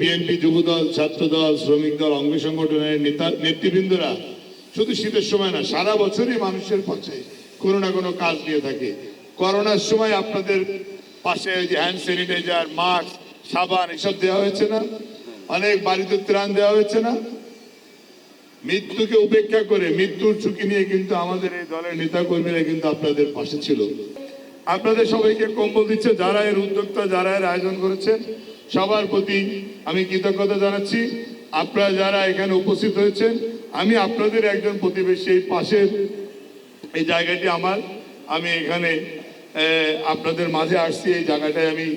BNP, Jubodal, ছাত্রদল শ্রমিক দল অঙ্গ সংগঠনের নেতা, নেতৃবৃন্দরা শুধু শীতের সময় না, সারা বছরই মানুষের পাশে কোনো না কোনো কাজ নিয়ে থাকে। করোনার সময় আপনাদের পাশে যে হ্যান্ড স্যানিটাইজার মাস্ক সাবান, এসব দেওয়া হয়েছে না? অনেক বাড়িতে ত্রাণ দেওয়া হয়েছে না? মৃত্যুকে উপেক্ষা করে মৃত্যুর ঝুঁকি নিয়ে কিন্তু আমাদের এই দলের নেতা কর্মীরা কিন্তু আপনাদের পাশে ছিল। আপনাদের সবাইকে কম্বল দিচ্ছে, যারা এর উদ্যোক্তা, যারা এর আয়োজন করেছেন সবার প্রতি আমি কৃতজ্ঞতা জানাচ্ছি। আপনারা যারা এখানে উপস্থিত হয়েছেন আমি আপনাদের একজন প্রতিবেশী এই পাশের এই জায়গাটি আমার। আমি এখানে আপনাদের মাঝে আসছি, এই জায়গাটায় আমি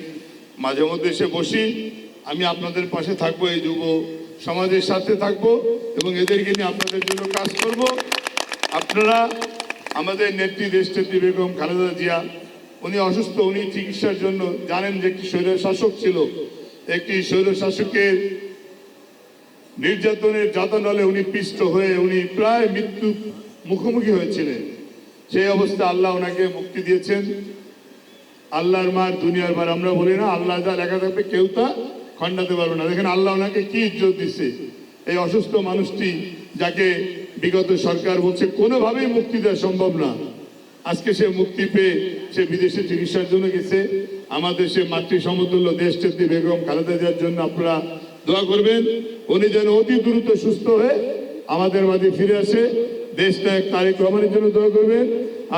মাঝে মধ্যে এসে বসি। আমি আপনাদের পাশে থাকব, এই যুব সমাজের সাথে থাকব এবং এদেরকে নিয়ে আপনাদের জন্য কাজ করব। আপনারা আমাদের নেত্রী দেশ নেত্রী বেগম খালেদা জিয়া উনি অসুস্থ, উনি চিকিৎসার জন্য জানেন যে একটি স্বৈর শাসক ছিল। একটি স্বৈর শাসকের নির্যাতনের যাতনালে উনি পিষ্ট হয়ে উনি প্রায় মৃত্যু মুখোমুখি হয়েছিলেন। সেই অবস্থা আল্লাহ ওনাকে মুক্তি দিয়েছেন। আল্লাহর মার দুনিয়ার মার, আমরা বলি না আল্লাহ যা লেখা থাকবে কেউ তা খণ্ডাতে পারবে না। দেখেন আল্লাহ ওনাকে কি ইজ্জত দিচ্ছে এই অসুস্থ মানুষটি যাকে বিগত সরকার বলছে, কোনোভাবেই মুক্তি দেওয়া সম্ভব না। আজকে সে মুক্তি পেয়ে সে বিদেশে চিকিৎসার জন্য গেছে। আমাদের সে মাতৃ সমতুল্য দেশ চেত্রী বেগম খালেদা জিয়ার জন্য আপনারা দোয়া করবেন। উনি যেন অতি দ্রুত সুস্থ হয়ে আমাদের মাঝে ফিরে আসে। দেশটা এক তারিখ রহমানের জন্য দোয়া করবেন।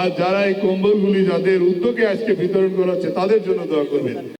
আর যারা এই কম্বলগুলি যাদের উদ্যোগে আজকে বিতরণ করা হচ্ছে, তাদের জন্য দোয়া করবেন।